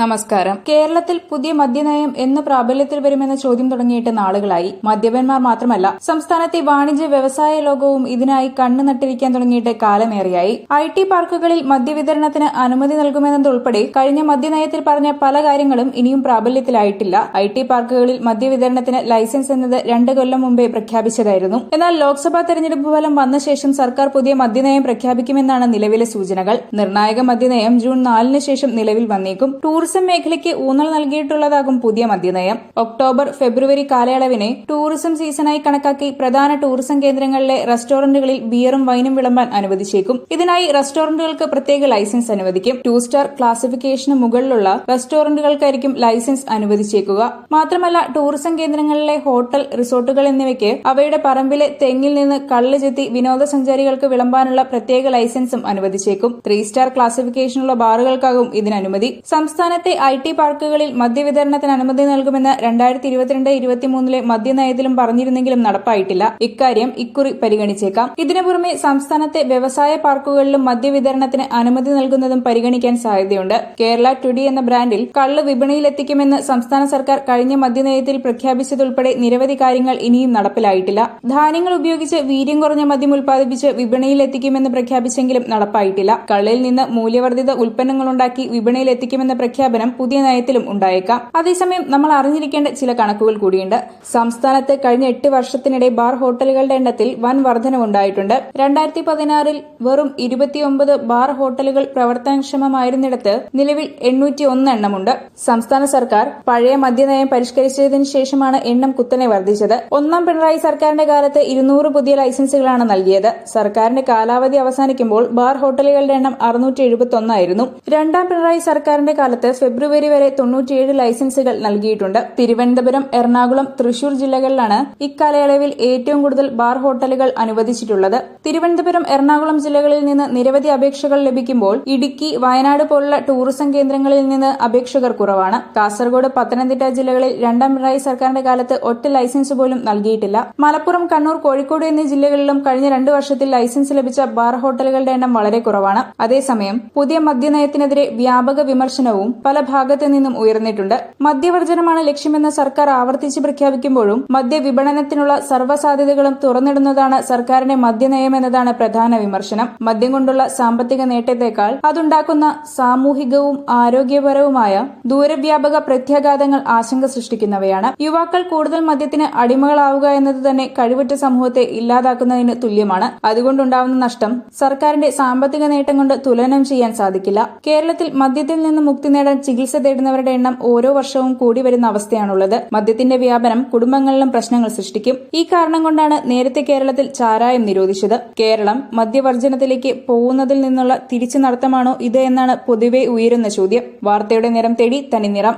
നമസ്കാരം. കേരളത്തിൽ പുതിയ മദ്യനയം എന്ന് പ്രാബല്യത്തിൽ വരുമെന്ന ചോദ്യം തുടങ്ങിയിട്ട് നാളുകളായി. മദ്യപന്മാർ മാത്രമല്ല സംസ്ഥാനത്തെ വാണിജ്യ വ്യവസായ ലോകവും ഇതിനായി കണ്ണു നട്ടിരിക്കാൻ തുടങ്ങിയിട്ട് കാലമേറെയായി. ഐ ടി പാർക്കുകളിൽ മദ്യവിതരണത്തിന് അനുമതി നൽകുമെന്നതുൾപ്പെടെ കഴിഞ്ഞ മദ്യനയത്തിൽ പറഞ്ഞ പല കാര്യങ്ങളും ഇനിയും പ്രാബല്യത്തിലായിട്ടില്ല. ഐ ടി പാർക്കുകളിൽ മദ്യവിതരണത്തിന് ലൈസൻസ് എന്നത് രണ്ട് കൊല്ലം മുമ്പേ പ്രഖ്യാപിച്ചതായിരുന്നു. എന്നാൽ ലോക്സഭാ തെരഞ്ഞെടുപ്പ് ഫലം വന്ന ശേഷം സർക്കാർ പുതിയ മദ്യനയം പ്രഖ്യാപിക്കുമെന്നാണ് നിലവിലെ സൂചനകൾ. നിർണായക മദ്യനയം ജൂൺ നാലിന് ശേഷം നിലവിൽ വന്നേക്കും. ടൂറിസം മേഖലയ്ക്ക് ഊന്നൽ നൽകിയിട്ടുള്ളതാകും പുതിയ മദ്യനയം. ഒക്ടോബർ ഫെബ്രുവരി കാലയളവിനെ ടൂറിസം സീസണായി കണക്കാക്കി പ്രധാന ടൂറിസം കേന്ദ്രങ്ങളിലെ റെസ്റ്റോറന്റുകളിൽ ബിയറും വൈനും വിളമ്പാൻ അനുവദിച്ചേക്കും. ഇതിനായി റെസ്റ്റോറന്റുകൾക്ക് പ്രത്യേക ലൈസൻസ് അനുവദിക്കും. ടു സ്റ്റാർ ക്ലാസിഫിക്കേഷന് മുകളിലുള്ള റെസ്റ്റോറന്റുകൾക്കായിരിക്കും ലൈസൻസ് അനുവദിച്ചേക്കുക. മാത്രമല്ല ടൂറിസം കേന്ദ്രങ്ങളിലെ ഹോട്ടൽ റിസോർട്ടുകൾ എന്നിവയ്ക്ക് അവയുടെ പറമ്പിലെ തെങ്ങിൽ നിന്ന് കള്ള് ചെത്തി വിനോദസഞ്ചാരികൾക്ക് വിളമ്പാനുള്ള പ്രത്യേക ലൈസൻസും അനുവദിച്ചേക്കും. ത്രീ സ്റ്റാർ ക്ലാസിഫിക്കേഷനുള്ള ബാറുകൾക്കാകും ഇതിന് അനുമതി സംസ്ഥാനത്തെ ഐ ടി പാർക്കുകളിൽ മദ്യവിതരണത്തിന് അനുമതി നൽകുമെന്ന് രണ്ടായിരത്തി ഇരുപത്തിരണ്ട് ഇരുപത്തിമൂന്നിലെ മദ്യനയത്തിലും പറഞ്ഞിരുന്നെങ്കിലും നടപ്പായിട്ടില്ല. ഇക്കാര്യം ഇക്കുറി പരിഗണിച്ചേക്കാം. ഇതിനു പുറമെ സംസ്ഥാനത്തെ വ്യവസായ പാർക്കുകളിലും മദ്യവിതരണത്തിന് അനുമതി നൽകുന്നതും പരിഗണിക്കാൻ സാധ്യതയുണ്ട്. കേരള ടുഡി എന്ന ബ്രാൻഡിൽ കള്ള് വിപണിയിലെത്തിക്കുമെന്ന് സംസ്ഥാന സർക്കാർ കഴിഞ്ഞ മദ്യനയത്തിൽ പ്രഖ്യാപിച്ചതുൾപ്പെടെ നിരവധി കാര്യങ്ങൾ ഇനിയും നടപ്പിലായിട്ടില്ല. ധാന്യങ്ങൾ ഉപയോഗിച്ച് വീര്യം കുറഞ്ഞ മദ്യം ഉൽപ്പാദിപ്പിച്ച് വിപണിയിൽ എത്തിക്കുമെന്ന് പ്രഖ്യാപിച്ചെങ്കിലും നടപ്പായിട്ടില്ല. കള്ളിൽ നിന്ന് മൂല്യവർദ്ധിത ഉൽപ്പന്നങ്ങളുണ്ടാക്കി വിപണിയിൽ എത്തിക്കുമെന്ന പ്രഖ്യാപനം പുതിയ നയത്തിലും ഉണ്ടായേക്കാം. അതേസമയം നമ്മൾ അറിഞ്ഞിരിക്കേണ്ട ചില കണക്കുകൾ കൂടിയുണ്ട്. സംസ്ഥാനത്ത് കഴിഞ്ഞ എട്ട് വർഷത്തിനിടെ ബാർ ഹോട്ടലുകളുടെ എണ്ണത്തിൽ വൻ വർധനവുണ്ടായിട്ടുണ്ട് രണ്ടായിരത്തി പതിനാറിൽ വെറും ഇരുപത്തിയൊമ്പത് ബാർ ഹോട്ടലുകൾ പ്രവർത്തനക്ഷമമായിരുന്നിടത്ത് നിലവിൽ എണ്ണൂറ്റി ഒന്ന് എണ്ണമുണ്ട്. സംസ്ഥാന സർക്കാർ പഴയ മദ്യനയം പരിഷ്കരിച്ചതിനു ശേഷമാണ് എണ്ണം കുത്തനെ വർദ്ധിച്ചത്. ഒന്നാം പിണറായി സർക്കാരിന്റെ കാലത്ത് ഇരുന്നൂറ് പുതിയ ലൈസൻസുകളാണ് നൽകിയത്. സർക്കാരിന്റെ കാലാവധി അവസാനിക്കുമ്പോൾ ബാർ ഹോട്ടലുകളുടെ എണ്ണം അറുന്നൂറ്റി എഴുപത്തി ഒന്നായിരുന്നു രണ്ടാം പിണറായി സർക്കാരിന്റെ കാലത്ത് ഫെബ്രുവരി വരെ തൊണ്ണൂറ്റിയേഴ് ലൈസൻസുകൾ നൽകിയിട്ടുണ്ട്. തിരുവനന്തപുരം എറണാകുളം തൃശൂർ ജില്ലകളിലാണ് ഇക്കാലയളവിൽ ഏറ്റവും കൂടുതൽ ബാർ ഹോട്ടലുകൾ അനുവദിച്ചിട്ടുള്ളത്. തിരുവനന്തപുരം എറണാകുളം ജില്ലകളിൽ നിന്ന് നിരവധി അപേക്ഷകൾ ലഭിക്കുമ്പോൾ ഇടുക്കി വയനാട് പോലുള്ള ടൂറിസം കേന്ദ്രങ്ങളിൽ നിന്ന് അപേക്ഷകർ കുറവാണ്. കാസർഗോഡ് പത്തനംതിട്ട ജില്ലകളിൽ രണ്ടാം പിണറായി സർക്കാരിന്റെ കാലത്ത് ഒറ്റ ലൈസൻസ് പോലും നൽകിയിട്ടില്ല. മലപ്പുറം കണ്ണൂർ കോഴിക്കോട് എന്നീ ജില്ലകളിലും കഴിഞ്ഞ രണ്ടു വർഷത്തിൽ ലൈസൻസ് ലഭിച്ച ബാർ ഹോട്ടലുകളുടെ എണ്ണം വളരെ കുറവാണ്. അതേസമയം പുതിയ മദ്യനയത്തിനെതിരെ വ്യാപക വിമർശനവും പല ഭാഗത്തു നിന്നും ഉയർന്നിട്ടുണ്ട്. മദ്യവർജനമാണ് ലക്ഷ്യമെന്ന് സർക്കാർ ആവർത്തിച്ച് പ്രഖ്യാപിക്കുമ്പോഴും മദ്യവിപണനത്തിനുള്ള സർവസാധ്യതകളും തുറന്നിടുന്നതാണ് സർക്കാരിന്റെ മദ്യനയമെന്നതാണ് പ്രധാന വിമർശനം. മദ്യം കൊണ്ടുള്ള സാമ്പത്തിക നേട്ടത്തെക്കാൾ അതുണ്ടാക്കുന്ന സാമൂഹികവും ആരോഗ്യപരവുമായ ദൂരവ്യാപക പ്രത്യാഘാതങ്ങൾ ആശങ്ക സൃഷ്ടിക്കുന്നവയാണ്. യുവാക്കൾ കൂടുതൽ മദ്യത്തിന് അടിമകളാവുക എന്നത് തന്നെ കഴിവുറ്റ സമൂഹത്തെ ഇല്ലാതാക്കുന്നതിന് തുല്യമാണ്. അതുകൊണ്ടുണ്ടാവുന്ന നഷ്ടം സർക്കാരിന്റെ സാമ്പത്തിക നേട്ടം കൊണ്ട് തുലനം ചെയ്യാൻ സാധിക്കില്ല. കേരളത്തിൽ മദ്യത്തിൽ നിന്ന് മുക്തി നേടാൻ ചികിത്സ തേടുന്നവരുടെ എണ്ണം ഓരോ വർഷവും കൂടി വരുന്ന അവസ്ഥയാണുള്ളത്. മദ്യത്തിന്റെ വ്യാപനം കുടുംബങ്ങളിലും പ്രശ്നങ്ങൾ സൃഷ്ടിക്കും. ഈ കാരണം കൊണ്ടാണ് നേരത്തെ കേരളത്തിൽ ചാരായം നിരോധിച്ചത്. കേരളം മദ്യവർജനത്തിലേക്ക് പോകുന്നതിൽ നിന്നുള്ള തിരിച്ചു നടത്തമാണോ ഇത് എന്നാണ് പൊതുവെ ഉയരുന്ന ചോദ്യം. വാർത്തയുടെ നിറം തേടി തനി നിറം